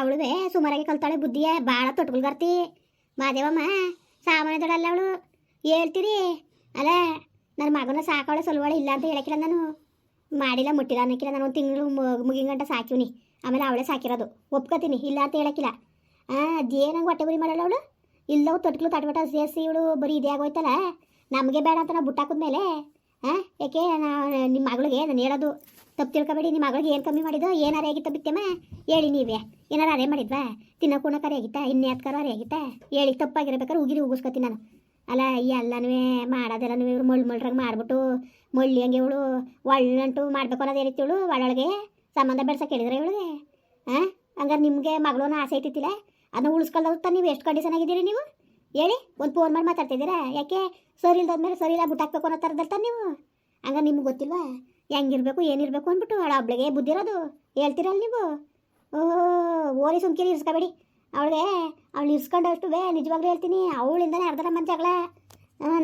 ಅವಳುವೆ ಸುಮಾರಾಗಿ ಕಲ್ತಾಳೆ ಬುದ್ಧಿಯ ಭಾಳ ತೊಟ್ಗುಲ್ಗರ್ತಿ. ಮಾದೇವಮ್ಮ ಸಾಮಾನ್ಯದಳಲ್ಲ ಅವಳು. ಹೇಳ್ತೀರಿ? ಅಲ್ಲ ನನ್ನ ಮಗನ ಸಾಕವಳೆ ಸಲ್ವಾಳೆ ಇಲ್ಲ ಅಂತ ಹೇಳಕ್ಕಿಲ್ಲ ನಾನು. ಮಾಡಿಲ್ಲ, ಮುಟ್ಟಿಲ್ಲ ಅನ್ನಕ್ಕಿಲ್ಲ ನಾನು ಒಂದು ತಿಂಗಳು ಮುಗಿನ ಗಂಟ ಸಾಕಿವ್ನಿ. ಆಮೇಲೆ ಅವಳೇ ಸಾಕಿರೋದು. ಒಪ್ಕೋತೀನಿ, ಇಲ್ಲ ಅಂತ ಹೇಳಕ್ಕಿಲ್ಲ ಹಾಂ ಅದೇನಂಗೆ ಹೊಟ್ಟೆ ಗುರಿ ಮಾಡಲ್ಲ ಅವಳು? ಇಲ್ಲವು ತೊಟ್ಲು ತಟ್ಬಟ ಸೇರಿಸಿ ಇವಳು ಬರೀ ಇದೇ ಆಗೋಯ್ತಲ್ಲ. ನಮಗೆ ಬೇಡ ಅಂತ ನಾವು ಬುಟ್ಟಾಕಿದ್ಮೇಲೆ ಹಾಂ ಯಾಕೆ ನಾ, ನಿಮ್ಮ ಮಗಳಿಗೆ ನಾನು ಹೇಳೋದು? ತಪ್ಪು ತಿಳ್ಕೊಬೇಡಿ ನಿಮ್ಮ ಮಗಳಿಗೆ ಏನು ಕಮ್ಮಿ ಮಾಡಿದ್ದು ಏನಾರೇ ಆಗಿತ್ತ ಬಿತ್ತಮ್ಮ ಹೇಳಿ ನೀವೇ. ಏನಾರ ಅರೇ ಮಾಡಿದ್ವಾ? ತಿನ್ನೋ ಕುಣಕಾರಿ ಆಗಿತ್ತಾ? ಇನ್ಯಾತ್ಕಾರ ಅರೇ ಆಗಿತ್ತಾ? ಹೇಳಿ, ತಪ್ಪಾಗಿರ್ಬೇಕಾದ್ರೆ ಉಗಿರಿ ಉಗಿಸ್ಕೊತೀನಿ ನಾನು. ಅಲ್ಲ ಎಲ್ಲನೂ ಮಾಡೋದೆಲ್ಲನೂ ಇವರು ಮಳ್ ಮಳ್ರಾಗ ಮಾಡಿಬಿಟ್ಟು, ಮಳ್ಳಿ ಹಂಗೆ ಇವಳು ಒಳ್ಳಂಟು ಮಾಡ್ಬೇಕು ಅನ್ನೋದು ಏನೈತಿ ಇವಳು? ಒಳ್ಳೊಳಗೆ ಸಂಬಂಧ ಬೆಳೆಸಕ್ಕೆ ಹೇಳಿದ್ರೆ ಇವಳಿಗೆ? ಹಾಂ ಹಂಗಾರೆ ನಿಮಗೆ ಮಗಳೂ ಆಸೆ ಐತಿತ್ತಿಲ್ಲ ಅದನ್ನ ಉಳಿಸ್ಕೊಳ್ಳೋದು ನೀವು ಎಷ್ಟು ಕಂಡೀಷನ್ ಆಗಿದ್ದೀರಿ ನೀವು? ಹೇಳಿ, ಒಂದು ಫೋನ್ ಮಾಡಿ ಮಾತಾಡ್ತಿದ್ದೀರಾ? ಯಾಕೆ? ಸರಿ ಮೇಲೆ ಸರಿ ಇಲ್ಲ, ಬಿಟ್ಟಾಕ್ಬೇಕು ಅನ್ನೋ ಥರದಲ್ತ ನೀವು? ಹಂಗಾರೆ ನಿಮ್ಗೆ ಗೊತ್ತಿಲ್ವಾ? ಹೆಂಗಿರ್ಬೇಕು, ಏನಿರಬೇಕು ಅಂದ್ಬಿಟ್ಟು ಅವಳ ಒಬ್ಳಿಗೆ ಬುದ್ಧಿರೋದು. ಹೇಳ್ತಿರಲ್ಲ ನೀವು? ಓ, ಓಲಿ ಸುಮ್ಕಿರಿ, ಇರ್ಸ್ಕೊಬೇಡಿ. ಅವಳಿಗೆ, ಅವಳು ಇರ್ಸ್ಕೊಂಡಷ್ಟು ಬೇ, ನಿಜವಾಗ್ಲೂ ಹೇಳ್ತೀನಿ ಅವಳಿಂದನೇ ಅರ್ಧ ನಮ್ಮ ಜಗಳ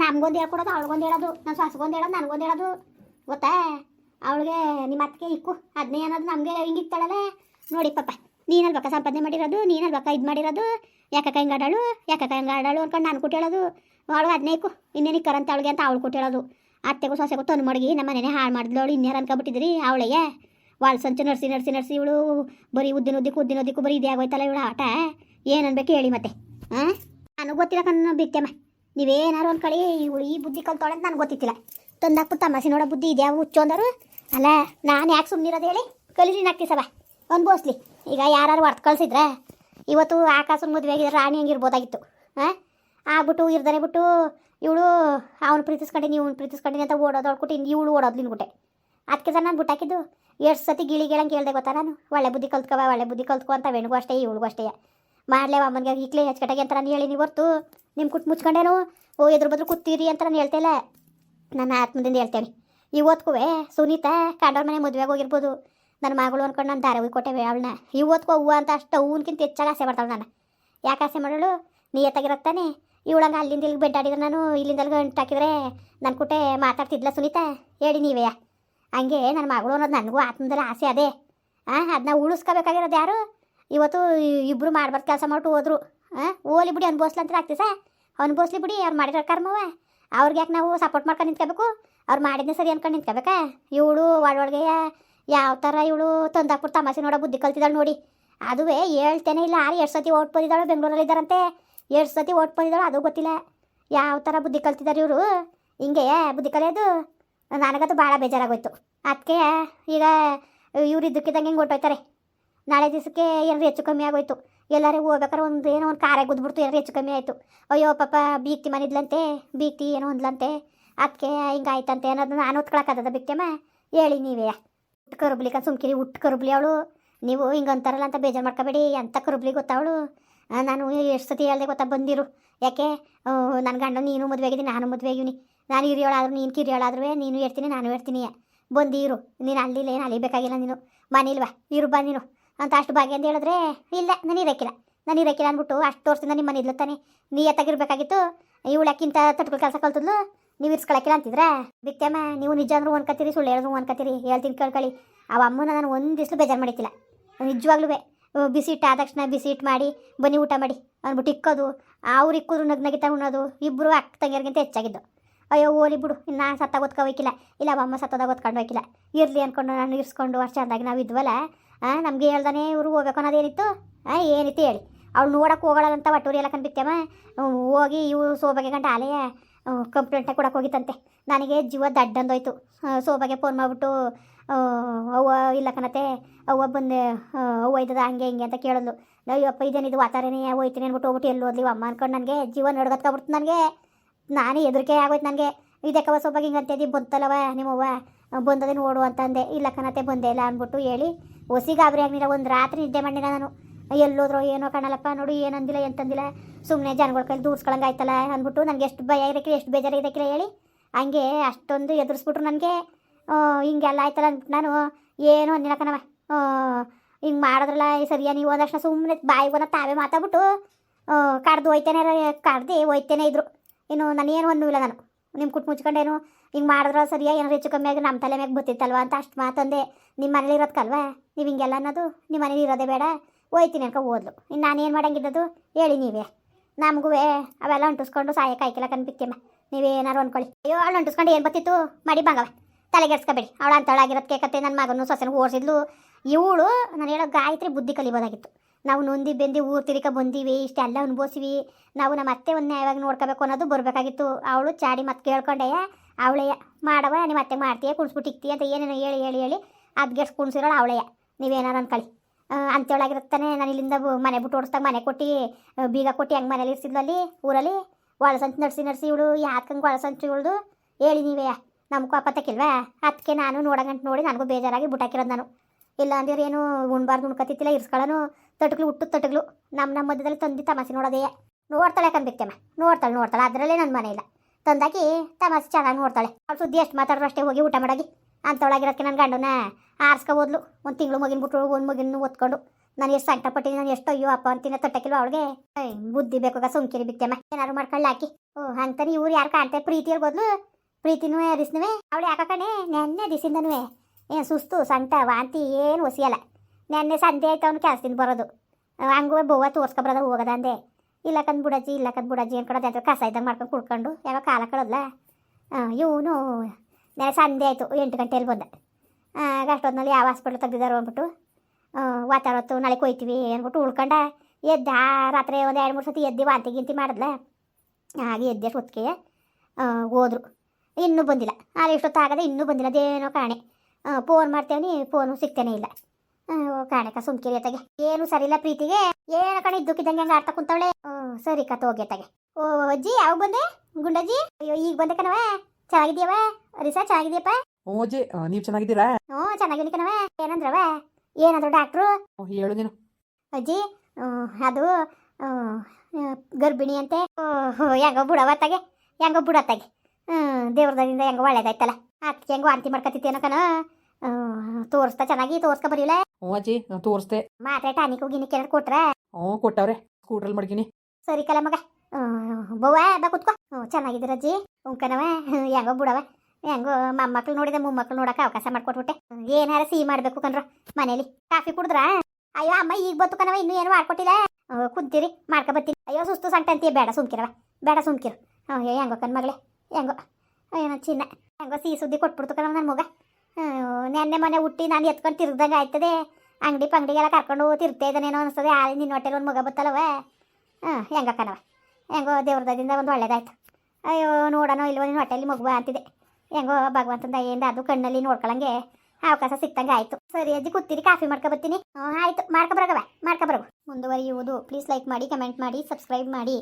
ನಮ್ಗೊಂದು ಹೇಳ್ಕೊಡೋದು, ಅವಳಿಗೊಂದು ಹೇಳೋದು ನನ್ನ ಸ್ವಾಸಗೊಂದು ಹೇಳೋದು, ನನಗೊಂದು ಹೇಳೋದು. ಗೊತ್ತಾ? ಅವಳಿಗೆ, ನಿಮ್ಮ ಅತ್ತಿಗೆ ಇಕ್ಕು ಅದನ್ನೇ ಅನ್ನೋದು ನಮಗೆ ಹಿಂಗಿತ್ತಾಳಲ್ಲ ನೋಡಿ ಪಾಪ ನೀನಲ್ಲಿ ಬಕ್ಕ ಸಂಪಾದನೆ ಮಾಡಿರೋದು ನೀನಲ್ಲಿ ಬಕ್ಕ ಇದು ಮಾಡಿರೋದು. ಯಾಕಕ್ಕ ಹಿಂಗೆ ಆಡಾಳು ಯಾಕಕ್ಕ ಹಿಂಗೆ ಆಡಾಳು ಅನ್ಕೊಂಡು ನಾನು ಕೊಟ್ಟೇಳೋದು ಅವಳಿಗೆ ಅದನ್ನೇ ಇಕ್ಕು, ಇನ್ನೇನು ಕರಂತ ಅವಳಿಗೆ ಅಂತ ಅವಳು ಕೊಟ್ಟೇಳೋದು ಅತ್ತೆಗೂ ಸೊಸೆಗೂ ತಂದು ಮಡಗಿ ನಮ್ಮ ಮನೆನೇ ಹಾಳು ಮಾಡಿದ್ಲು ಅವಳು ಇನ್ಯಾರು ಅನ್ಕೊಬಿಟ್ಟಿದ್ರಿ ಅವಳೆಗೆ ವಾಲ್ಸಂಚು ನರ್ಸಿ ನರ್ಸಿ ನರ್ಸಿ ಇವಳು ಬರೀ ಉದ್ದಿನ ಉದ್ದಿ ಉದ್ದಿನ ಉದ್ದಿಕ್ಕೂ ಬರೀ ಇದೇ ಆಗೋಯ್ತಲ್ಲ ಇವಳು ಆಟ? ಏನು ಹೇಳಿ ಮತ್ತೆ ಹಾಂ ನನಗೆ ಗೊತ್ತಿಲ್ಲ ಕಣ್ಣು ಬಿತ್ತಮ್ಮ. ನೀವೇನಾರು ಕಳಿ ಇವಳು ಈ ಬುದ್ಧಿ ಕಲ್ತೋಳೆ ಅಂತ ನನಗೆ ಗೊತ್ತಿತ್ತಿಲ್ಲ. ತಂದಾಕ್ಬಿಟ್ಟು ತಮಾಸಿ ನೋಡೋ ಬುದ್ಧಿ ಇದ್ಯಾವ ಹುಚ್ಚು ಅಂದರು. ಅಲ್ಲ, ನಾನು ಯಾಕೆ ಸುಮ್ಮನಿರೋದು ಹೇಳಿ? ಕಲೀರಿ ನಾಕ್ತಿ ಒಂದು ಬೋಸ್ಲಿ. ಈಗ ಯಾರು ಹೊರ್ತು ಕಳ್ಸಿದ್ರೆ, ಇವತ್ತು ಆಕಾಶ ಮದುವೆ ಆಗಿದ್ರೆ ರಾಣಿ ಹಂಗಿರ್ಬೋದಾಗಿತ್ತು ಹಾಂ ಆಗ್ಬಿಟ್ಟು ಇರ್ದಾನೆ ಬಿಟ್ಟು ಇವಳು ಅವ್ನು ಪ್ರೀತಿಸ್ಕೊಂಡು, ನೀವು ಪ್ರೀತಿಸ್ಕೊಂಡಿನಿ ಅಂತ ಓಡೋದು ಹೊಡ್ಕೊಟ್ಟು ಇವಳು ಓಡೋದು ನಿನ್ಗುಟ್ಟೆ ಅದಕ್ಕೆ ಸರ್ ನಾನು ಬಿಟ್ಟಾಕಿದ್ದು ಎಷ್ಟು ಸತಿ ಗಿಳಿ ಗಿಳಂಗೆ ಕೇಳ್ದೆ ಗೊತ್ತಾ ನಾನು? ಒಳ್ಳೆ ಬುದ್ಧಿ ಕಲ್ತ್ಕವ ಒಳ್ಳೆ ಬುದ್ಧಿ ಕಲ್ತ್ಕೊ ಅಂತ ವೆಣ್ಗೂ ಅಷ್ಟೇ, ಇವಳಿಗೂ ಅಷ್ಟೇ. ಮಾಡ್ಲೇವ ಅಮ್ಮನಿಗೆ ಈಕ್ಲೇ ಹೆಚ್ಚಕಟಾಗಿ ಅಂತ ನಾನು ಹೇಳಿನಿ ಹೊರ್ತು. ನಿಮ್ಮ ಕುಟ್ ಮುಚ್ಕೊಂಡೇನು? ಓ, ಎದ್ರ ಬದ್ರು ಕೂತೀರಿ ಅಂತ ನಾನು ಹೇಳ್ತೇಳೆ ನನ್ನ ಆತ್ಮದಿಂದ ಹೇಳ್ತೇನೆ. ಇವತ್ಕುವೆ ಸುನೀತಾ ಕಾಡೋರ ಮನೆ ಮದುವೆಗೆ ಹೋಗಿರ್ಬೋದು. ನನ್ನ ಮಗಳು ಅನ್ಕೊಂಡು ನಾನು ಧಾರಾವಾಹಿ ಕೊಟ್ಟೆವೆ ಅವಳನ್ನ ಇವತ್ಕೋ ಹೂವು ಅಂತ ಅಷ್ಟು ಹೂವನ್ಕಿಂತ ಹೆಚ್ಚಾಗಿ ಆಸೆ ಮಾಡ್ತಾಳೆ ನಾನು. ಯಾಕೆ ಆಸೆ ಮಾಡಳು? ನಿಯತ್ತಾಗಿರತ್ತಾನೆ ಇವಳಂಗೆ ಅಲ್ಲಿಂದ ಇಲ್ಲಿಗೆ ಬೆಡ್ಡಾಡಿದ್ರೆ ನಾನು ಇಲ್ಲಿಂದ ಅಲ್ಲಿಗೆ ಗಂಟು ಹಾಕಿದ್ರೆ ನನ್ನ ಕುಟೆ ಮಾತಾಡ್ತಿದ್ಲ ಸುನೀತಾ? ಹೇಳಿ ನೀವೇ. ಹಂಗೆ ನನ್ನ ಮಗಳು ಅನ್ನೋದು ನನಗೂ ಆತ್ಮದಲ್ಲಿ ಆಸೆ ಅದೇ. ಹಾಂ ಅದನ್ನ ಉಳಿಸ್ಕೋಬೇಕಾಗಿರೋದು ಯಾರು? ಇವತ್ತು ಇಬ್ಬರು ಮಾಡ್ಬಾರ್ದು ಕೆಲಸ ಮಾಡ್ಬಿಟ್ಟು ಹೋದ್ರು. ಹಾಂ ಓಲಿ ಬಿಡಿ ಅನ್ಭವಿಸ್ಲಂತ ಆಗ್ತಿ ಸಾ? ಅನ್ಭವಿಸ್ಲಿ ಬಿಡಿ, ಅವ್ರು ಮಾಡಿರೋ ಕರ್ಮವ. ಅವ್ರಿಗೆ ಯಾಕೆ ನಾವು ಸಪೋರ್ಟ್ ಮಾಡ್ಕೊಂಡು ನಿಂತ್ಕೋಬೇಕು? ಅವ್ರು ಮಾಡಿದ್ನೇ ಸರಿ ಅನ್ಕೊಂಡು ನಿಂತ್ಕೋಬೇಕಾ? ಇವಳು ಒಳಗೆ ಯಾವ ಥರ ಇವಳು ತಂದಾಕ್ಬಿಟ್ಟು ತಮಾಷೆ ನೋಡೋ ಬುದ್ಧಿ ಕಲ್ತಿದ್ದಾಳೆ ನೋಡಿ. ಅದುವೇ ಹೇಳ್ತೇನೆ ಇಲ್ಲ ಆರು ಎರಡು ಸತಿ ಓಟ್ ಬಂದಿದ್ದಾಳು ಬೆಂಗಳೂರಲ್ಲಿ ಇದ್ದಾರಂತೆ ಎರಡು ಸತಿ ಓಟ್ ಬಂದಿದ್ದಾಳು ಅದು ಗೊತ್ತಿಲ್ಲ. ಯಾವ ಥರ ಬುದ್ಧಿ ಕಲ್ತಿದ್ದಾರೆ ಇವರು? ಹಿಂಗೆ ಬುದ್ಧಿ ಕಲಿಯೋದು ನನಗಂತೂ ಭಾಳ ಬೇಜಾರಾಗೋಯ್ತು. ಅದಕ್ಕೆ ಈಗ ಇವ್ರು ಇದ್ದಕ್ಕಿದ್ದಂಗೆ ಹಿಂಗೆ ಹೊರ್ಟೋಯ್ತಾರೆ ನಾಳೆ ದಿವಸಕ್ಕೆ ಏನಾರು ಹೆಚ್ಚು ಕಮ್ಮಿ ಆಗೋಯ್ತು. ಎಲ್ಲರೂ ಹೋಗ್ಬೇಕಾರೆ ಒಂದು ಏನೋ ಒಂದು ಕಾರಾಗಿ ಗುದ್ಬಿಡ್ತು ಏನಾರು ಹೆಚ್ಚು ಕಮ್ಮಿ ಆಯಿತು. ಅಯ್ಯೋ ಪಾಪ ಬೀಕ್ತಿ ಮನಿದ್ಲಂತೆ ಬೀಕ್ತಿ ಏನೋ ಒಂದ್ಲಂತೆ. ಅದಕ್ಕೆ ಹಿಂಗಾಯ್ತಂತೆ ಅನ್ನೋದು ನಾನು ಹೊತ್ಕೊಳಕ್ಕಾಗದ ಬಿಕ್ಕೆಮ್ಮ ಹೇಳಿ ನೀವೇ. ಉಟ್ಟು ಕರುಬ್ಲಿಕ ಸುಮ್ಕಿರಿ ಉಟ್ಟು ಕರುಬ್ಲಿ ಅವಳು. ನೀವು ಹಿಂಗೆ ಅಂತಾರಲ್ಲ ಅಂತ ಬೇಜಾರು ಮಾಡ್ಕೋಬೇಡಿ ಎಂಥ ಕರುಬ್ಲಿ ಗೊತ್ತಾ ಅವಳು? ನಾನು ಎಷ್ಟು ಸತಿ ಹೇಳ್ದೆ ಗೊತ್ತಾ? ಬಂದಿರು. ಯಾಕೆ? ನನ್ನ ಗಂಡ ನೀನು ಮದುವೆ ಆಗಿದ್ದೀನಿ ನಾನು ಮದುವೆ ಆಗಿವ್ನಿ. ನಾನು ಹಿರಿಯೋಳಾದ್ರು, ನೀನು ಕಿರಿಯೋಳಾದ್ರೂ ನೀನು ಹೇಳ್ತೀನಿ, ನಾನು ಹೇಳ್ತೀನಿ. ಬಂದಿರು. ನೀನು ಅಲ್ಲಿಲ್ಲ ಏನು ಅಲಿಬೇಕಾಗಿಲ್ಲ ನೀನು. ಮನೆಯಿಲ್ವಾ ಇರು, ಬಾ ನೀನು. ಅಂತ ಅಷ್ಟು ಭಾಗ್ಯ ಅಂತ ಹೇಳಿದ್ರೆ, ಇಲ್ಲ, ನಾನು ಇರೋಕ್ಕಿಲ್ಲ ನಾನು ಇರೋಕ್ಕಿಲ್ಲ ಅಂದ್ಬಿಟ್ಟು ಅಷ್ಟು ವರ್ಷದಿಂದ ನಿಮ್ಮ ಮನೆ ನೀ ಎತ್ತಾಗಿರ್ಬೇಕಾಗಿತ್ತು. ಇವಳಕ್ಕಿಂತ ತಟ್ಕೊಳ್ಳಿ ಕೆಲಸ ಕಲ್ತದ್ಲು? ನೀವು ಇರ್ಸ್ಕೊಳಕ್ಕಿಲ್ಲ ಅಂತಿದ್ರೆ? ಬಿತ್ತಮ್ಮ ನೀವು ನಿಜ ಅಂದ್ರೂ ಅನ್ಕತ್ತೀರಿ ಸುಳ್ಳು ಹೇಳಿದ್ರು ಅನ್ಕತ್ತೀರಿ ಹೇಳ್ತೀನಿ ಕೇಳ್ಕೊಳ್ಳಿ ಅವ ಅಮ್ಮನ ನಾನು ಒಂದು ದಿವಸ ಬೇಜಾರು ಮಾಡಿತ್ತಿಲ್ಲ ನಿಜವಾಗ್ಲೂ ಬಿಸಿ ಇಟ್ಟು ಆದ ತಕ್ಷಣ ಬಿಸಿಟ್ಟು ಮಾಡಿ, ಬನ್ನಿ ಊಟ ಮಾಡಿ ಅಂದ್ಬಿಟ್ಟು ಇಕ್ಕೋದು. ಅವ್ರು ಇಕ್ಕೋದು ನಗ್ ನಗಿತಾ ಉಣ್ಣೋದು. ಇಬ್ಬರು ಅಕ್ಕ ತಂಗಿಯರ್ಗಿಂತ ಹೆಚ್ಚಾಗಿದ್ದು. ಅಯ್ಯೋ, ಓಲಿ ಬಿಡು, ಇನ್ನು ಸತ್ತಾಗ ಓದ್ಕೊ ಹೋಯ್ಕಿಲ್ಲ. ಇಲ್ಲ ಅಮ್ಮ ಸತ್ತದಾಗ ಓದ್ಕೊಂಡು ಹೋಗಿಲ್ಲ ಇರಲಿ ಅಂದ್ಕೊಂಡು ನಾನು ಇರಿಸ್ಕೊಂಡು ಅಷ್ಟು ಚೆಂದಾಗಿ ನಾವು ಇದ್ವಲ್ಲ ನಮಗೆ ಹೇಳ್ದಾನೆ ಇವರು ಹೋಗ್ಬೇಕು ಅನ್ನೋದೇನಿತ್ತು ಹಾಂ ಏನಿತ್ತು ಹೇಳಿ. ಅವ್ಳು ನೋಡಕ್ಕೆ ಹೋಗೋಳಂತ ಒಟ್ಟೂರಿ ಎಲ್ಲ ಕಂಡ್ಬಿತ್ತಮ್ಮ ಹೋಗಿ ಇವು ಸೋಬಗೆ ಗಂಟ ಆಲೆಯ ಕಂಪ್ಲೇಂಟ್ನ ಕೊಡಕ್ಕೆ ಹೋಗಿತ್ತಂತೆ. ನನಗೆ ಜೀವ ದಡ್ಡಂದೋಯ್ತು. ಸೋಬಗೆ ಫೋನ್ ಮಾಡಿಬಿಟ್ಟು ಅವ್ವ ಇಲ್ಲ ಕಣತೆ, ಅವ್ವ ಬಂದೆ ಅವ್ವ ಇದ್ದದ ಹಂಗೆ ಹಿಂಗೆ ಅಂತ ಕೇಳಿದ್ಲು ಅಯ್ಯಪ್ಪ ಇದೇನಿದು ವಾತಾವರಣ ಹೋಯ್ತೀನಿ ಅಂದ್ಬಿಟ್ಟು ಹೋಗ್ಬಿಟ್ಟು ಎಲ್ಲಿ ಹೋದ್ಲಿ, ಅಮ್ಮ ಅನ್ಕೊಂಡು ನನಗೆ ಜೀವ ನಡ್ಗತ್ಕೊಬಿಡ್ತು ನನಗೆ. ನಾನೇ ಹೆದರಿಕೆ ಆಗೋಯ್ತು ನನಗೆ. ಇದಕ್ಕವ ಸ್ವಲ್ಪ ಹಿಂಗೆ ಅಂತಿದ್ದಿ, ಬಂತಲ್ಲವ ನಿಮ್ಮವ್ವ? ಬಂದದೆ ನೋಡು ಅಂತ ಅಂದೆ. ಇಲ್ಲ ಕಣತೆ, ಬಂದೆ ಇಲ್ಲ ಅಂದ್ಬಿಟ್ಟು ಹೇಳಿ ಹೊಸಿ ಗಾಬರಿ ಆಗಿಲ್ಲ ಒಂದು ರಾತ್ರಿ ನಿದ್ದೆ ಮಾಡಿನ ನಾನು. ಎಲ್ಲೋದ್ರೋ ಏನೋ ಕಾಣಲ್ಲಪ್ಪ ನೋಡು ಏನಂದಿಲ್ಲ ಎಂತಂದಿಲ್ಲ ಸುಮ್ಮನೆ ಜನಗಳ ಕೈಲಿ ದೂರ್ಸ್ಕೊಳಂಗೆ ಆಯ್ತಲ್ಲ ಅಂದ್ಬಿಟ್ಟು ನನಗೆ ಎಷ್ಟು ಭಯ ಇರೋಕ್ಕಿಲ್ಲ ಎಷ್ಟು ಬೇಜಾರು ಹೇಳಿ. ಹಂಗೆ ಅಷ್ಟೊಂದು ಎದುರಿಸ್ಬಿಟ್ರು ನನಗೆ. ಹಿಂಗೆಲ್ಲ ಆಯ್ತಲ್ಲ ಅಂದ್ಬಿಟ್ಟು ನಾನು, ಏನು ಅಂದಿಲ್ಲ ಕಣವ ಹಿಂಗೆ ಮಾಡಿದ್ರಲ್ಲ ಸರಿಯಾ ನೀವು ಒಂದಷ್ಟು ಸುಮ್ಮನೆ ಬಾಯಿಗೆ ತಾವೇ ಮಾತಾಡ್ಬಿಟ್ಟು ಕಡ್ದು ಹೋಯ್ತೇನೆ ಕಡ್ದು ಹೋಯ್ತೇನೆ ಇದ್ರು. ಇನ್ನು ನಾನೇನು ಇಲ್ಲ ನಾನು. ನಿಮ್ಮ ಕುಟ್ ಮುಚ್ಕೊಂಡೇನು, ಹಿಂಗೆ ಮಾಡಿದ್ರೆ ಸರಿಯಾ ಏನಾರು ಹೆಚ್ಚು ಕಮ್ಮಿ ಆಗಿ ನಮ್ಮ ತಲೆ ಮ್ಯಾಗೆ ಬತ್ತಿತ್ತಲ್ವ ಅಂತ ಅಷ್ಟು ಮಾತಂದೆ. ನಿಮ್ಮ ಮನೇಲಿ ಇರೋದಕ್ಕಲ್ವಾ ನೀವು ಹಿಂಗೆಲ್ಲ ಅನ್ನೋದು ನಿಮ್ಮ ಮನೇಲಿ ಇರೋದೇ ಬೇಡ. ಹೋಯ್ತೀನಿ ಅನ್ಕ ಓದ್ಲು ಇನ್ನು ನಾನು ಏನು ಮಾಡಂಗಿದ್ದದು ಹೇಳಿ ನೀವೇ. ನಮಗೂ ಅವೆಲ್ಲ ಅಂಟಿಸ್ಕೊಂಡು ಸಾಯ ಕಾಯ್ಕಿಲ್ಲ ಕನ್ಬಿಕ್ಕೆಮ್ಮ ನೀವೇನಾರು ಅನ್ಕೊಳ್ಳಿ. ಅಯ್ಯೋ ಅವಳು ಅಂಟಿಸ್ಕೊಂಡು ಏನು ಬತ್ತಿತ್ತು? ಮಾಡಿ ಬಂಗವ. ತಲೆಗೆಡ್ಸ್ಕೊಬೇಡಿ. ಅವಳು ಅಂತಳಾಗಿರೋದಕ್ಕೆ ಕೇಕತ್ತೆ ನನ್ನ ಮಗನೂ ಸೊಸೆನೂ ಓಡಿಸಿದ್ಲು. ಇವಳು ನಾನು ಹೇಳೋ ಗಾಯತ್ರಿ ಬುದ್ಧಿ ಕಲಿಬೋದಾಗಿತ್ತು. ನಾವು ನೊಂದಿ ಬೆಂದಿ ಊರು ತಿರಿಕ ಬಂದೀವಿ, ಇಷ್ಟೆಲ್ಲ ಅನುಭವಿಸಿವಿ. ನಾವು ನಮ್ಮ ಅತ್ತೆ ಒಂದು ನ್ಯಾಯವಾಗಿ ನೋಡ್ಕೋಬೇಕು ಅನ್ನೋದು ಬರಬೇಕಾಗಿತ್ತು. ಅವಳು ಚಾಡಿ ಮತ್ತೆ ಕೇಳ್ಕೊಂಡೆಯ ಅವಳೆಯ ಮಾಡವ ನಿಮ್ಮ ಅತ್ತೆ ಮಾಡ್ತೀಯ? ಕುಣಿಸ್ಬಿಟ್ಟಿಕ್ತಿ ಅಂತ ಏನೇನೋ ಹೇಳಿ ಹೇಳಿ ಹೇಳಿ ಅದ್ಗೆಷ್ಟು ಕುಣಿಸಿರೋಳು ಅವಳೆಯ ನೀವೇನಾರು ಅನ್ಕೊಳ್ಳಿ. ಅಂತೇಳಾಗಿರುತ್ತಾನೆ ನಾನು ಇಲ್ಲಿಂದ ಮನೆ ಬಿಟ್ಟು ಓಡಿಸ್ದಾಗ ಮನೆ ಕೊಟ್ಟು ಬೀಗ ಕೊಟ್ಟು ಹೆಂಗೆ ಮನೇಲಿ ಇರ್ಸಿದ್ಲಲ್ಲಿ ಊರಲ್ಲಿ. ಒಳಸಂಚು ನಡೆಸಿ ನಡೆಸಿ ಇವಳು ಯಾಕಂಗೆ ಒಳಸಂಚು ಇವಳ್ದು. ಹೇಳಿ ನೀವೇ. ನಮ್ಗೂ ಅಪ್ಪತ್ತಕ್ಕಿಲ್ವಾ ಅದಕ್ಕೆ ನಾನು ನೋಡಂಗಂಟು ನೋಡಿ ನನಗೂ ಬೇಜಾರಾಗಿ ಬುಟಾಕಿರೋದು ನಾನು. ಇಲ್ಲ ಅಂದ್ರೆ ಏನು ಉಣ್ಬಾರ್ದು ಉಣ್ಕತ್ತಿತ್ತಿಲ್ಲ ಇರ್ಸ್ಕೊಳ್ಳೋನು ತಟ್ಗಳು ಹುಟ್ಟು ತಟ್ಗಳು ನಮ್ಮ ನಮ್ಮ ಮಧ್ಯದಲ್ಲಿ ತಂದು ತಮಾಸೆ ನೋಡೋದೇ. ನೋಡ್ತಾಳೆ ಕನ್ಬಿಕ್ತಮ್ಮ ನೋಡ್ತಾಳೆ ನೋಡ್ತಾಳೆ. ಅದರಲ್ಲೇ ನನ್ನ ಮನೆ ಇಲ್ಲ. ತಂದಾಕಿ ತಮಾಸೆ ಚೆನ್ನಾಗಿ ನೋಡ್ತಾಳೆ. ಅವ್ಳು ಸುದ್ದಿ ಎಷ್ಟು ಮಾತಾಡ್ರು ಅಷ್ಟೇ ಹೋಗಿ ಊಟ ಮಾಡೋಗಿ. ಅಂಥವಳಾಗಿರೋದಕ್ಕೆ ನನ್ನ ಗಂಡನ ಆರ್ಸ್ಕೊ ಒಂದು ತಿಂಗಳು ಮಗಿನ ಬಿಟ್ಟು ಒಂದು ಮಗಿನ ಒತ್ಕೊಂಡು. ನಾನು ಎಷ್ಟು ಸಂಕಟ ಪಟ್ಟಿನಿ ನಾನು ಎಷ್ಟು ಅಯ್ಯೋ ಅಪ್ಪ ಅಂತಿನ ತಟ್ಟಕ್ಕಿಲ್ವ ಅವಳಿಗೆ? ಬುದ್ಧಿ ಬೇಕಾಗ ಸುಮ್ಕಿರಿ ಏನಾದ್ರು ಮಾಡ್ಕೊಳ್ಳಿ ಹಾಕಿ. ಓ ಅಂತಾನೆ ಇವ್ರು ಯಾರು ಕಾಣ್ತಾರೆ ಪ್ರೀತಿ ಇರ್ಬೋದ್ಲು ಪ್ರೀತಿನೂ ಅರಿಸ್ನವೇ ಅವಳು ಯಾಕಣೆ ನೆನ್ನೆ ದಿಸಿಂದನೂ ಏನು ಸುಸ್ತು, ಸಂಟ, ವಾಂತಿ ಏನು ಒಸಿಯಲ್ಲ. ನೆನ್ನೆ ಸಂಜೆ ಆಯ್ತು ಅವ್ನು ಕೆಲಸದಿಂದ ಬರೋದು. ಹಂಗೂ ಬೋವ ತೋರ್ಸ್ಕೊಬ್ರದ ಹೋಗೋದ ಅಂದೆ. ಇಲ್ಲ ಕಂದು ಬುಡಜ್ಜಿ, ಇಲ್ಲ ಕಂದು ಬುಡಜ್ಜಿ ಅನ್ಕೊಡೋದು ಅದ್ರ ಕಸ ಇದ್ದಂಗೆ ಮಾಡ್ಕೊಂಡು ಕುಡ್ಕೊಂಡು ಯಾವಾಗ ಕಾಲ ಕಳೋದ್ಲ. ಇವನು ನೆನೆ ಸಂಜೆ ಆಯಿತು, ಎಂಟು ಗಂಟೆಯಲ್ಲಿ ಬಂದ. ಅಷ್ಟೊತ್ತಿನಲ್ಲಿ ಯಾವ ಹಾಸ್ಪಿಟ್ಲ್ ತೆಗ್ದಿದ್ದಾರೆ ಅಂದ್ಬಿಟ್ಟು ವಾತಾವರತ್ತು ನಾಳೆ ಕೊಯ್ತೀವಿ ಅಂದ್ಬಿಟ್ಟು ಉಳ್ಕೊಂಡ, ಎದ್ದ ರಾತ್ರಿ ಒಂದು ಎರಡು ಮೂರು ಸತಿ ಎದ್ದು ವಾಂತಿ ಗಿಂತಿ ಮಾಡಿದ್ಲ. ಹಾಗೆ ಎದ್ದೆ ಹೊತ್ತಿಗೆ ಹೋದ್ರು. ಇನ್ನೂ ಬಂದಿಲ್ಲ. ಅಲ್ಲಿ ಇಷ್ಟೊತ್ತಾಗದೆ ಇನ್ನೂ ಬಂದಿಲ್ಲ. ಅದೇನೋ ಕಾಣೆ. ಫೋನ್ ಮಾಡ್ತೇವನಿ ಫೋನು ಸಿಗ್ತೇನೆ ಇಲ್ಲ. ಕಾಣಕ ಸುಮ್ಕಿರಿ ಅತ್ತಗೆ. ಏನು ಸರಿ ಇಲ್ಲ ಪ್ರೀತಿಗೆ. ಏನೋ ಕಣೆ ಇದ್ದಕ್ಕಿದ್ದಂಗೆ ಹಂಗೆ ಆಡ್ತಾ ಕುಂತವಳೆ. ಸರಿ ಕತ್ ಹೋಗಿ ಅತ್ತಗೆ. ಓ ಅಜ್ಜಿ ಯಾವಾಗ ಬಂದೆ? ಗುಂಡಜ್ಜಿ? ಅಯ್ಯೋ ಈಗ ಬಂದೆ ಕಣವ ಚೆನ್ನಾಗಿದ್ಯಾವ ರಿಸಾ ಚೆನ್ನಾಗಿದ್ಯಪ್ಪ ಹ್ಞೂ ಅಜ್ಜಿ ನೀವು ಚೆನ್ನಾಗಿದ್ದೀರಾ? ಓ ಚೆನ್ನಾಗಿದ್ದೀನಿ ಕಣವ ಏನಂದ್ರವ ಏನಂದ್ರು ಡಾಕ್ಟ್ರು? ಹೇಳು ನೀನು. ಅಜ್ಜಿ ಅದು ಗರ್ಭಿಣಿ ಅಂತೆ. ಹೆಂಗೋ ಬುಡವತ್ತಾಗೆ ಹೆಂಗೋ ಬುಡತ್ತಾಗೆ ದೇವ್ರದಿಂದ ಹೆಂಗ ಒಳ್ಳೇದಾಯ್ತಲ್ಲ. ಅದಕ್ಕೆ ಹೆಂಗೋ ವಾಂತಿ ಮಾಡ್ಕೊತಿತ್ತೇನೋ ಕಣ. ತೋರ್ಸ್ತಾ ಚೆನ್ನಾಗಿ ತೋರ್ಸ್ಕೊ ಬರೀಲ್ಲ ಹ್ಞೂ ಅಜ್ಜಿ ತೋರಿಸ್ದೆ. ಮಾತ್ರೆ ಟಾನಿಕ್ ಹೋಗಿ ಏನಾರು ಕೊಟ್ರ? ಹ್ಞೂ ಕೊಟ್ಟವ್ರೆ. ಸ್ಕೂಟ್ರಲ್ಲಿ ಮಡ್ಗಿನಿ. ಸರಿ ಕಲ ಮಗ. ಹ್ಮ್, ಬವ್ವ ಬಾ ಕುತ್ಕೋ. ಹ್ಞೂ ಚೆನ್ನಾಗಿದ್ದೀರ ಅಜ್ಜಿ? ಉಂಕನವ ಹೆಂಗೋ ಬಿಡವ ಹೆಂಗೋ ಮೊಮ್ಮಕ್ಳು ನೋಡಿದೆ ಮೊಮ್ಮಕ್ಳು ನೋಡಕ್ಕೆ ಅವಕಾಶ ಮಾಡ್ಕೊಟ್ಬಿಟ್ಟೆ. ಏನಾರ ಸಿಹಿ ಮಾಡಬೇಕು ಕಣ್ರ ಮನೇಲಿ. ಕಾಫಿ ಕುಡಿದ್ರಾ? ಅಯ್ಯೋ ಅಮ್ಮ ಈಗ ಬತ್ತು ಕಣವ ಇನ್ನೂ ಏನು ಮಾಡ್ಕೊಟ್ಟಿಲ್ಲ. ಕುಂತೀರಿ ಮಾಡ್ಕೊ ಬರ್ತೀನಿ ಅಯ್ಯೋ ಸುಸ್ತು ಸಂಟಂತಿ ಬೇಡ ಸುಮ್ಕಿರವ ಬೇಡ ಸುಮ್ಕಿರು. ಹ್ಞೂ ಹೆಂಗೋ ಕಣ್ ಮಗಳೇ. ಹೆಂಗೋ, ಏನೋ ಚಿನ್ನ. ಹೆಂಗೋ ಸಿಹಿ ಸುದ್ದಿ ಕೊಟ್ಬಿಡ್ತು ಕಣ ನನ್ನ ಮಗ. ನೆನ್ನೆ ಮನೆ ಹುಟ್ಟಿ ನಾನು ಎತ್ಕೊಂಡು ತಿರ್ಗ್ದಂಗೆ ಆಯ್ತದೆ. ಅಂಗಡಿ ಪಂಗಡಿಗೆಲ್ಲ ಕರ್ಕೊಂಡು ತಿರ್ತಾ ಇದ್ದಾನೇನೋ ಅನಿಸ್ತದೆ. ಆ ನಿನ್ನ ಹೊಟ್ಟೆಲಿ ಒಂದು ಮಗ ಬತ್ತಲ್ಲವ? ಹಾಂ ಹೆಂಗ ಕಣವ. ಹೆಂಗೋ ದೇವ್ರದಿಂದ ಒಂದು ಒಳ್ಳೇದಾಯ್ತು. ಅಯ್ಯೋ ನೋಡೋಣ ಇಲ್ವೋ ನಿನ್ನ ಹೊಟ್ಟೆಲಿ ಮಗುವ ಅಂತಿದೆ. ಹೆಂಗೋ ಭಗವಂತನ ಏನು ಅದು ಕಣ್ಣಲ್ಲಿ ನೋಡ್ಕೊಳಂಗೆ ಅವಕಾಶ ಸಿಕ್ತಂಗೆ ಆಯಿತು. ಸರಿ ಅಜ್ಜಿ, ಕೂತೀರಿ, ಕಾಫಿ ಬರ್ತೀನಿ. ಆಯಿತು. ಮಾಡ್ಕೊ ಬರಗವ ಮಾಡ್ಕೊ ಬರಗು ಮುಂದುವರಿಯುವುದು. ಪ್ಲೀಸ್ ಲೈಕ್ ಮಾಡಿ ಕಮೆಂಟ್ ಮಾಡಿ ಸಬ್ಸ್ಕ್ರೈಬ್ ಮಾಡಿ.